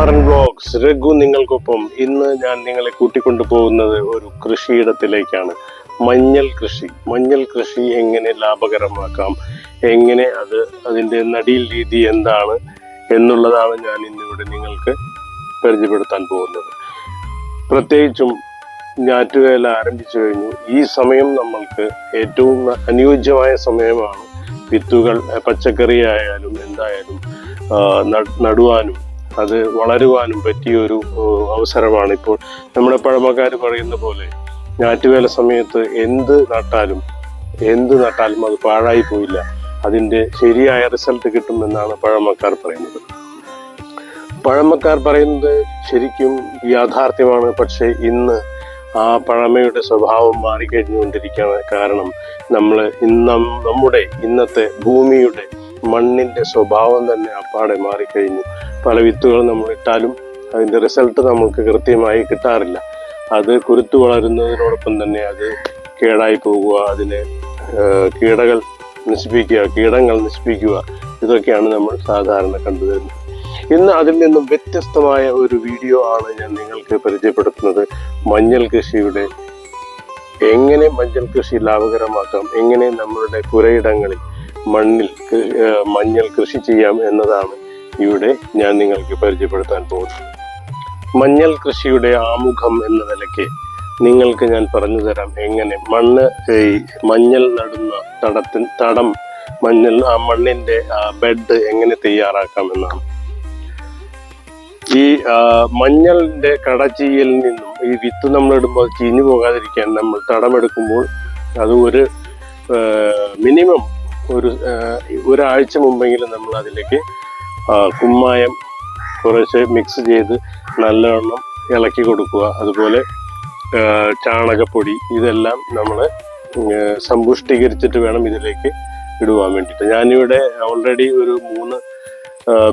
Kumaran blogs Raghu നിങ്ങൾക്കൊപ്പം. ഇന്ന് ഞാൻ നിങ്ങളെ കൂട്ടിക്കൊണ്ടു പോകുന്നത് ഒരു കൃഷിയിടത്തിലേക്കാണ്. മഞ്ഞൾ കൃഷി. മഞ്ഞൾ കൃഷി എങ്ങനെ ലാഭകരമാക്കാം? എങ്ങനെ അത് അതിന്റെ നടീൽ രീതി എന്താണ് എന്നുള്ളതാണ് ഞാൻ ഇന്നിവിടെ നിങ്ങൾക്ക് പരിചയപ്പെടുത്താൻ പോകുന്നത്. പ്രത്യേകിച്ചും ഞാറ്റുവേല ആരംഭിച്ചു കഴിഞ്ഞു. ഈ സമയം നമ്മൾക്ക് ഏറ്റവും അനുയോജ്യമായ സമയമാണ്. വിത്തുകൾ പച്ചക്കറി ആയാലും എന്തായാലും നടുവാനും അത് വളരുവാനും പറ്റിയ ഒരു അവസരമാണ് ഇപ്പോൾ നമ്മുടെ പഴമക്കാർ പറയുന്ന പോലെ ഞാറ്റുവേല സമയത്ത് എന്ത് നട്ടാലും എന്ത് നട്ടാലും അത് പാഴായി പോയില്ല. അതിന്റെ ശരിയായ റിസൾട്ട് കിട്ടുമെന്നാണ് പഴമക്കാർ പറയുന്നത്. പഴമക്കാർ പറയുന്നത് ശരിക്കും യാഥാർത്ഥ്യമാണ്. പക്ഷേ ഇന്ന് ആ പഴമയുടെ സ്വഭാവം മാറിക്കഴിഞ്ഞുകൊണ്ടിരിക്കുകയാണ് കാരണം നമ്മൾ ഇന്ന് നമ്മുടെ ഇന്നത്തെ ഭൂമിയുടെ മണ്ണിന്റെ സ്വഭാവം തന്നെ അപ്പാടെ മാറിക്കഴിഞ്ഞു. പല വിത്തുകൾ നമ്മൾ ഇട്ടാലും അതിന്റെ റിസൾട്ട് നമുക്ക് കൃത്യമായി കിട്ടാറില്ല. അത് കുരുത്തു വളരുന്നതിനോടൊപ്പം തന്നെ അത് കേടായി പോകുക അതിനെ കീടകൾ നശിപ്പിക്കുക കീടങ്ങൾ നശിപ്പിക്കുക ഇതൊക്കെയാണ് നമ്മൾ സാധാരണ കണ്ടുവരുന്നത് ഇന്ന് അതിൽ നിന്നും വ്യത്യസ്തമായ ഒരു വീഡിയോ ആണ് ഞാൻ നിങ്ങൾക്ക് പരിചയപ്പെടുത്തുന്നത്. മഞ്ഞൾ കൃഷിയുടെ എങ്ങനെ മഞ്ഞൾ കൃഷി ലാഭകരമാക്കാം എങ്ങനെ നമ്മളുടെ പുരയിടങ്ങളിൽ മണ്ണിൽ മഞ്ഞൾ കൃഷി ചെയ്യാം എന്നതാണ് ഇവിടെ ഞാൻ നിങ്ങൾക്ക് പരിചയപ്പെടുത്താൻ പോകുന്നത്. മഞ്ഞൾ കൃഷിയുടെ ആമുഖം എന്ന നിലയ്ക്ക് നിങ്ങൾക്ക് ഞാൻ പറഞ്ഞു തരാം എങ്ങനെ മണ്ണ് ഈ മഞ്ഞൾ നടുന്ന തടത്തിൽ തടം മഞ്ഞൾ ആ മണ്ണിന്റെ ബെഡ് എങ്ങനെ തയ്യാറാക്കാം എന്നാണ്. ഈ മഞ്ഞളിന്റെ കടച്ചീയിൽ നിന്നും ഈ വിത്ത് നമ്മൾ ഇടുമ്പോൾ ചീഞ്ഞു പോകാതിരിക്കാൻ നമ്മൾ തടമെടുക്കുമ്പോൾ അത് ഒരു മിനിമം ഒരു ഒരാഴ്ച മുമ്പെങ്കിലും നമ്മൾ അതിലേക്ക് കുമ്മായം കുറച്ച് മിക്സ് ചെയ്ത് നല്ലവണ്ണം ഇളക്കി കൊടുക്കുക. അതുപോലെ ചാണകപ്പൊടി ഇതെല്ലാം നമ്മൾ സമ്പുഷ്ടീകരിച്ചിട്ട് വേണം ഇതിലേക്ക് ഇടുവാൻ വേണ്ടിയിട്ട്. ഞാനിവിടെ ഓൾറെഡി ഒരു മൂന്ന്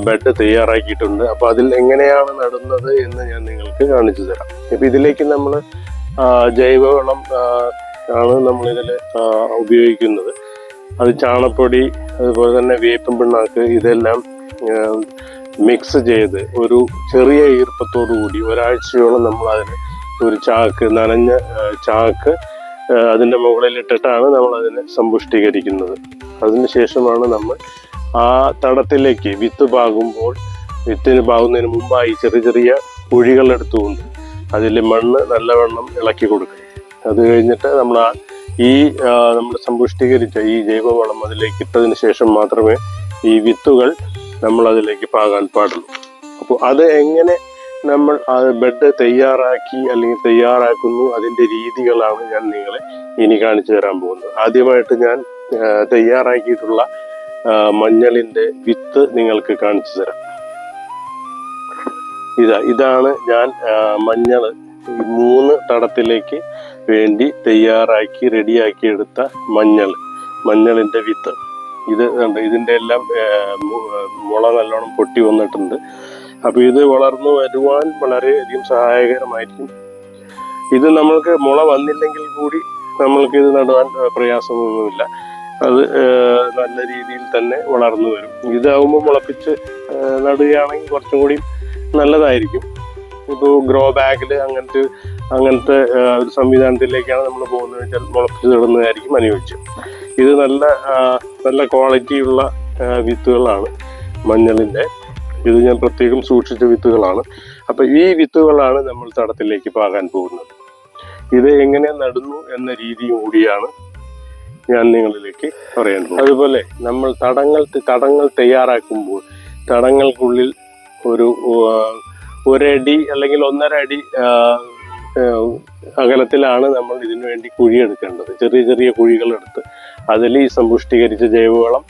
ബെഡ് തയ്യാറാക്കിയിട്ടുണ്ട്. അപ്പോൾ അതിൽ എങ്ങനെയാണ് നടുന്നത് എന്ന് ഞാൻ നിങ്ങൾക്ക് കാണിച്ചു തരാം. ഇപ്പം ഇതിലേക്ക് നമ്മൾ ജൈവവളം ആണ് നമ്മളിതിൽ ഉപയോഗിക്കുന്നത്. അത് ചാണപ്പൊടി അതുപോലെ തന്നെ വേപ്പും പിണ്ണാക്ക് ഇതെല്ലാം മിക്സ് ചെയ്ത് ഒരു ചെറിയ ഈർപ്പത്തോടു കൂടി ഒരാഴ്ചയോളം നമ്മൾ അതിന് ഒരു ചാക്ക് നനഞ്ഞ ചാക്ക് അതിന്റെ മുകളിൽ ഇട്ടിട്ടാണ് നമ്മൾ അതിനെ സമ്പുഷ്ടീകരിക്കുന്നത് അതിനുശേഷമാണ് നമ്മൾ ആ തടത്തിലേക്ക് വിത്ത് പാകുമ്പോൾ വിത്തിന് പാകുന്നതിന് മുമ്പായി ചെറിയ ചെറിയ കുഴികളെടുത്തുകൊണ്ട് അതിൽ മണ്ണ് നല്ലവണ്ണം ഇളക്കി കൊടുക്കുക. അത് കഴിഞ്ഞിട്ട് നമ്മൾ ആ ഈ നമ്മൾ സമ്പുഷ്ടീകരിച്ച ഈ ജൈവവളം അതിലേക്ക് ഇട്ടതിന് ശേഷം മാത്രമേ ഈ വിത്തുകൾ നമ്മൾ അതിലേക്ക് പാകാൻ പാടുള്ളൂ. അപ്പോൾ അത് എങ്ങനെ നമ്മൾ ആ ബെഡ് തയ്യാറാക്കി അല്ലെങ്കിൽ തയ്യാറാക്കുന്നു അതിന്റെ രീതികളാണ് ഞാൻ നിങ്ങളെ ഇനി കാണിച്ചു തരാൻ പോകുന്നത്. ആദ്യമായിട്ട് ഞാൻ തയ്യാറാക്കിയിട്ടുള്ള മഞ്ഞളിന്റെ വിത്ത് നിങ്ങൾക്ക് കാണിച്ചു തരാം. ഇതാ ഇതാണ് ഞാൻ മഞ്ഞൾ മൂന്ന് തടത്തിലേക്ക് വേണ്ടി തയ്യാറാക്കി റെഡിയാക്കി എടുത്ത മഞ്ഞൾ. മഞ്ഞളിന്റെ വിത്ത്. ഇത് ഇതിന്റെ എല്ലാം മുള നല്ലോണം പൊട്ടി വന്നിട്ടുണ്ട്. അപ്പൊ ഇത് വളർന്നു വരുവാൻ വളരെയധികം സഹായകരമായിരിക്കും. ഇത് നമ്മൾക്ക് മുള വന്നില്ലെങ്കിൽ കൂടി നമ്മൾക്ക് ഇത് നടുവാൻ പ്രയാസമൊന്നുമില്ല. അത് നല്ല രീതിയിൽ തന്നെ വളർന്നു വരും. ഇതാവുമ്പോൾ മുളപ്പിച്ച് നടുകയാണെങ്കിൽ കുറച്ചും കൂടി നല്ലതായിരിക്കും. ഇപ്പോൾ ഗ്രോ ബാഗിൽ അങ്ങനത്തെ അങ്ങനത്തെ ഒരു സംവിധാനത്തിലേക്കാണ് നമ്മൾ പോകുന്നത് വെച്ചാൽ മുളപ്പിച്ച് തുടങ്ങുന്നതായിരിക്കും അനുയോജ്യം. ഇത് നല്ല നല്ല ക്വാളിറ്റിയുള്ള വിത്തുകളാണ് മഞ്ഞളിന്റെ. ഇത് ഞാൻ പ്രത്യേകം സൂക്ഷിച്ച വിത്തുകളാണ്. അപ്പോൾ ഈ വിത്തുകളാണ് നമ്മൾ തടത്തിലേക്ക് പാകാൻ പോകുന്നത്. ഇത് എങ്ങനെ നടുന്നു എന്ന രീതി കൂടിയാണ് ഞാൻ നിങ്ങളിലേക്ക് പറയാൻ അതുപോലെ നമ്മൾ തടങ്ങൾ തടങ്ങൾ തയ്യാറാക്കുമ്പോൾ തടങ്ങൾക്കുള്ളിൽ ഒരു ഒരടി അല്ലെങ്കിൽ ഒന്നര അടി അകലത്തിലാണ് നമ്മൾ ഇതിനു വേണ്ടി കുഴിയെടുക്കേണ്ടത്. ചെറിയ ചെറിയ കുഴികളെടുത്ത് അതിൽ ഈ സമ്പുഷ്ടീകരിച്ച ജൈവവളം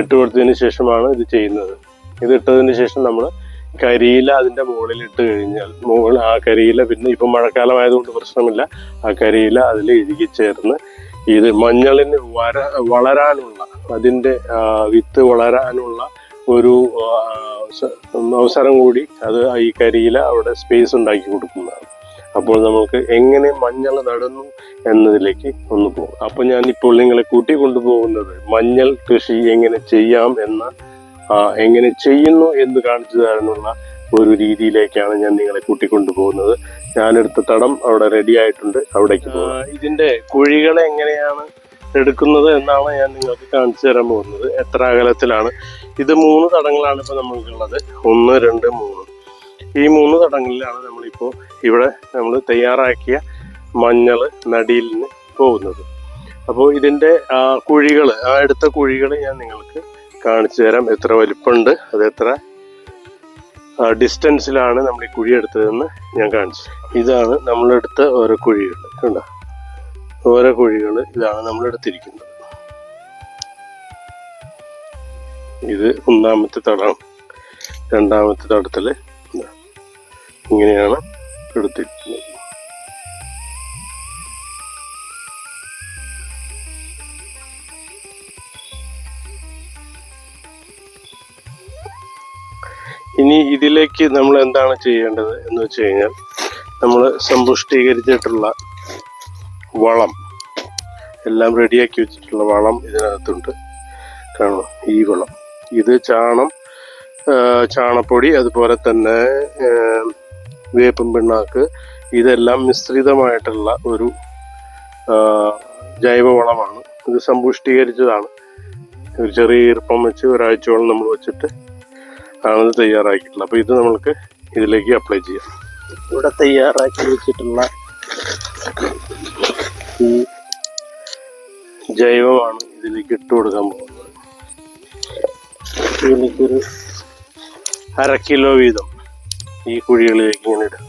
ഇട്ട് കൊടുത്തതിന് ശേഷമാണ് ഇത് ചെയ്യുന്നത്. ഇത് ഇട്ടതിന് ശേഷം നമ്മൾ കരിയില അതിന്റെ മുകളിൽ ഇട്ട് കഴിഞ്ഞാൽ മുകളിൽ ആ കരിയില പിന്നെ ഇപ്പം മഴക്കാലമായതുകൊണ്ട് പ്രശ്നമില്ല. ആ കരിയില അതിൽ ഇഴുകി ചേർന്ന് ഇത് മഞ്ഞളിന് വര വളരാനുള്ള അതിന്റെ വിത്ത് വളരാനുള്ള ഒരു അവസരം കൂടി അത് ഈ കരിയില അവിടെ സ്പേസ് ഉണ്ടാക്കി കൊടുക്കുന്നതാണ്. അപ്പോൾ നമുക്ക് എങ്ങനെ മഞ്ഞൾ നടുന്നു എന്നതിലേക്ക് ഒന്ന് പോകും. അപ്പൊ ഞാൻ ഇപ്പോൾ നിങ്ങളെ കൂട്ടി കൊണ്ടുപോകുന്നത് മഞ്ഞൾ കൃഷി എങ്ങനെ ചെയ്യാം എന്ന എങ്ങനെ ചെയ്യുന്നു എന്ന് കാണിച്ചു തരാനുള്ള ഒരു രീതിയിലേക്കാണ് ഞാൻ നിങ്ങളെ കൂട്ടിക്കൊണ്ടു പോകുന്നത് ഞാനെടുത്ത തടം അവിടെ റെഡി ആയിട്ടുണ്ട്. അവിടേക്ക് പോകും. ഇതിന്റെ കുഴികളെ എങ്ങനെയാണ് എടുക്കുന്നത് എന്നാണ് ഞാൻ നിങ്ങൾക്ക് കാണിച്ചു തരാൻ പോകുന്നത്. എത്ര അകലത്തിലാണ്? ഇത് മൂന്ന് തടങ്ങളാണ് ഇപ്പൊ നമ്മൾക്കുള്ളത്. ഒന്ന് രണ്ട് മൂന്ന്. ഈ മൂന്ന് തടങ്ങളിലാണ് നമ്മളിപ്പോൾ ഇവിടെ നമ്മൾ തയ്യാറാക്കിയ മഞ്ഞൾ നടിയിലിന് പോകുന്നത്. അപ്പോൾ ഇതിന്റെ കുഴികൾ ആ എടുത്ത കുഴികൾ ഞാൻ നിങ്ങൾക്ക് കാണിച്ചു തരാം. എത്ര വലിപ്പമുണ്ട് അത് എത്ര ഡിസ്റ്റൻസിലാണ് നമ്മൾ ഈ കുഴി എടുത്തതെന്ന് ഞാൻ കാണിച്ചു. ഇതാണ് നമ്മളെടുത്ത ഓരോ കുഴികൾ കണ്ടോ? ഓരോ കുഴികൾ ഇതാണ് നമ്മൾ എടുത്തിരിക്കുന്നത് ഇത് ഒന്നാമത്തെ തടം രണ്ടാമത്തെ തടത്തിൽ. ഇങ്ങനെയാണ് എടുത്തിരിക്കുന്നത്. ഇനി ഇതിലേക്ക് നമ്മൾ എന്താണ് ചെയ്യേണ്ടത് എന്ന് വെച്ച് കഴിഞ്ഞാൽ നമ്മൾ സമ്പുഷ്ടീകരിച്ചിട്ടുള്ള വളം എല്ലാം റെഡിയാക്കി വെച്ചിട്ടുള്ള വളം ഇതിനകത്തുണ്ട്. കാണണം ഈ വളം. ഇത് ചാണം ചാണപ്പൊടി അതുപോലെ തന്നെ വേപ്പും പിണ്ണാക്ക് ഇതെല്ലാം മിശ്രിതമായിട്ടുള്ള ഒരു ജൈവവളമാണ്. ഇത് സമ്പുഷ്ടീകരിച്ചതാണ്. ഒരു ചെറിയ ഈർപ്പം വെച്ച് ഒരാഴ്ചയോളം നമ്മൾ വെച്ചിട്ട് ആണ് ഇത് തയ്യാറാക്കിയിട്ടുള്ളത്. അപ്പോൾ ഇത് നമ്മൾക്ക് ഇതിലേക്ക് അപ്ലൈ ചെയ്യാം. ഇവിടെ തയ്യാറാക്കി വെച്ചിട്ടുള്ള ഈ ജൈവമാണ് ഇതിലേക്ക് ഇട്ട് കൊടുക്കാൻ പോകുന്നത്. എനിക്കൊരു അര കിലോ വീതം. ഈ കുഴികളിലേക്ക് ഇങ്ങനെ ഇടുക.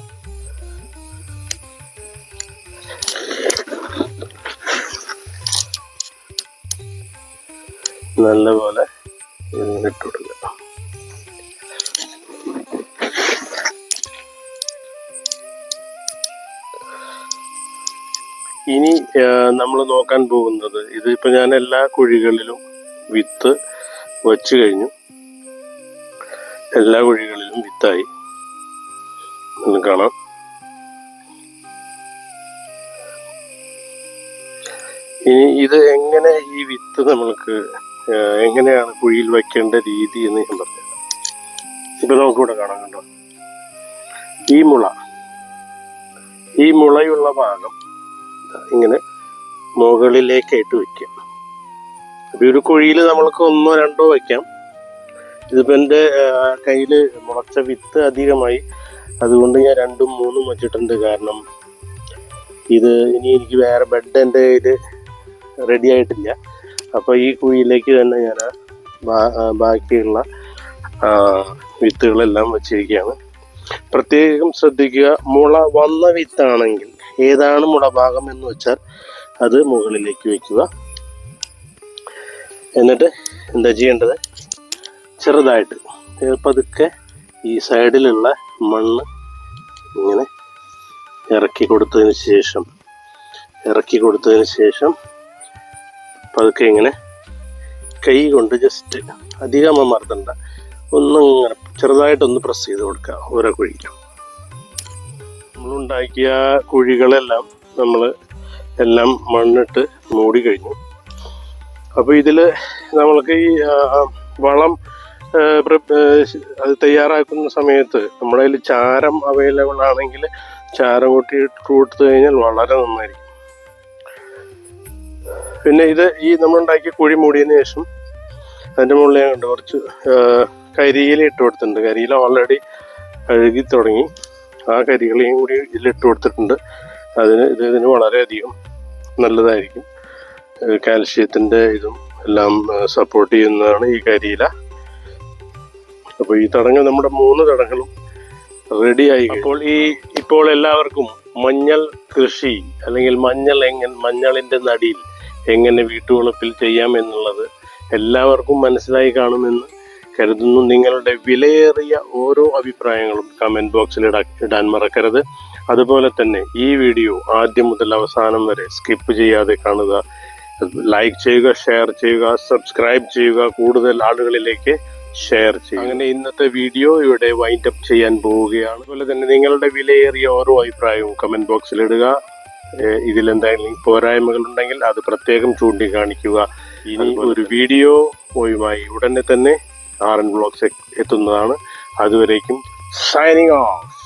നല്ലപോലെ ഇതിങ്ങനെ ഇനി നമ്മൾ നോക്കാൻ പോകുന്നത് ഇതിപ്പോ ഞാൻ എല്ലാ കുഴികളിലും വിത്ത് വച്ചു കഴിഞ്ഞു. എല്ലാ കുഴികളിലും വിത്തായി. കാണാം. ഇനി ഇത് എങ്ങനെ ഈ വിത്ത് നമ്മൾക്ക് എങ്ങനെയാണ് കുഴിയിൽ വെക്കേണ്ട രീതി എന്ന് ഞാൻ പറഞ്ഞു ഇപ്പൊ നമുക്കിവിടെ കാണാൻ കണ്ടോ? ഈ മുള ഈ മുളയുള്ള ഭാഗം ഇങ്ങനെ മുകളിലേക്കായിട്ട് വെക്കാം. അപ്പൊ ഒരു കുഴിയിൽ നമ്മൾക്ക് ഒന്നോ രണ്ടോ വെക്കാം. ഇതിപ്പോ എന്റെ കയ്യിൽ മുളച്ച വിത്ത് അധികമായി അതുകൊണ്ട് ഞാൻ രണ്ടും മൂന്നും വെച്ചിട്ടുണ്ട് കാരണം ഇത് ഇനി എനിക്ക് വേറെ ബെഡ് എന്റെ കയ്യിൽ റെഡി ആയിട്ടില്ല. അപ്പോൾ ഈ കുഴിയിലേക്ക് തന്നെ ഞാൻ ബാക്കിയുള്ള വിത്തുകളെല്ലാം വെച്ചിരിക്കുകയാണ്. പ്രത്യേകം ശ്രദ്ധിക്കുക മുള വന്ന വിത്താണെങ്കിൽ ഏതാണ് മുളഭാഗം എന്ന് വെച്ചാൽ അത് മുകളിലേക്ക് വെക്കുക. എന്നിട്ട് എന്താ ചെയ്യേണ്ടത്? ചെറുതായിട്ട് പതുക്കെ ഈ സൈഡിലുള്ള മണ്ണ് ഇങ്ങനെ ഇറക്കി കൊടുത്തതിന് ശേഷം ഇറക്കി കൊടുത്തതിന് ശേഷം പതുക്കെ ഇങ്ങനെ കൈ കൊണ്ട് ജസ്റ്റ് അധികം അമർത്തണ്ട ഒന്നിങ്ങനെ ചെറുതായിട്ടൊന്ന് പ്രസ് ചെയ്ത് കൊടുക്കുക ഓരോ കുഴിക്കും നമ്മളുണ്ടാക്കിയ കുഴികളെല്ലാം നമ്മൾ എല്ലാം മണ്ണിട്ട് മൂടി കഴിഞ്ഞു. അപ്പോൾ ഇതിൽ നമ്മൾക്ക് ഈ വളം തയ്യാറാക്കുന്ന സമയത്ത് നമ്മുടെ കയ്യിൽ ചാരം അവൈലബിൾ ആണെങ്കിൽ ചാര കൂട്ടി കൊടുത്തു കഴിഞ്ഞാൽ വളരെ നന്നായിരിക്കും. പിന്നെ ഇത് ഈ നമ്മളുണ്ടാക്കിയ കുഴി മൂടിയതിന് ശേഷം അതിന്റെ മുകളിൽ ഞാൻ കണ്ടു കുറച്ച് കരിയില ഇട്ട് കൊടുത്തിട്ടുണ്ട്. കരിയില ഓൾറെഡി കഴുകി തുടങ്ങി. ആ കരികളെയും കൂടി ഇതിലിട്ട് കൊടുത്തിട്ടുണ്ട്. അതിന് ഇത് ഇതിന് വളരെയധികം നല്ലതായിരിക്കും. കാൽഷ്യത്തിന്റെ ഇതും എല്ലാം സപ്പോർട്ട് ചെയ്യുന്നതാണ് ഈ കരിയില. അപ്പോൾ ഈ തടങ്ങൾ നമ്മുടെ മൂന്ന് തടങ്ങളും റെഡിയായി അപ്പോൾ ഈ ഇപ്പോൾ എല്ലാവർക്കും മഞ്ഞൾ കൃഷി അല്ലെങ്കിൽ മഞ്ഞൾ എങ്ങനെ മഞ്ഞളിന്റെ നടിയിൽ എങ്ങനെ വീട്ടുവളപ്പിൽ ചെയ്യാം എന്നുള്ളത് എല്ലാവർക്കും മനസ്സിലായി കാണുമെന്ന് കരുതുന്നു. നിങ്ങളുടെ വിലയേറിയ ഓരോ അഭിപ്രായങ്ങളും കമന്റ് ബോക്സിൽ ഇടാ- ഇടാൻ മറക്കരുത്. അതുപോലെ തന്നെ ഈ വീഡിയോ ആദ്യം മുതൽ അവസാനം വരെ സ്കിപ്പ് ചെയ്യാതെ കാണുക. ലൈക്ക് ചെയ്യുക ഷെയർ ചെയ്യുക സബ്സ്ക്രൈബ് ചെയ്യുക. കൂടുതൽ ആളുകളിലേക്ക് ഷെയർ ചെയ്യും. അങ്ങനെ ഇന്നത്തെ വീഡിയോ ഇവിടെ വൈൻഡ് അപ്പ് ചെയ്യാൻ പോവുകയാണ്. അതുപോലെ തന്നെ നിങ്ങളുടെ വിലയേറിയ ഓരോ അഭിപ്രായവും കമന്റ് ബോക്സിൽ ഇടുക. ഇതിൽ ഇതിലെന്തെങ്കിലും പോരായ്മകൾ ഉണ്ടെങ്കിൽ അത് പ്രത്യേകം ചൂണ്ടിക്കാണിക്കുക. ഇനി ഒരു വീഡിയോയുമായി ഉടനെ തന്നെ ആർ എൻ ബ്ലോഗ്സ് എത്തുന്നതാണ്. അതുവരേക്കും സൈനിങ് ഓഫ്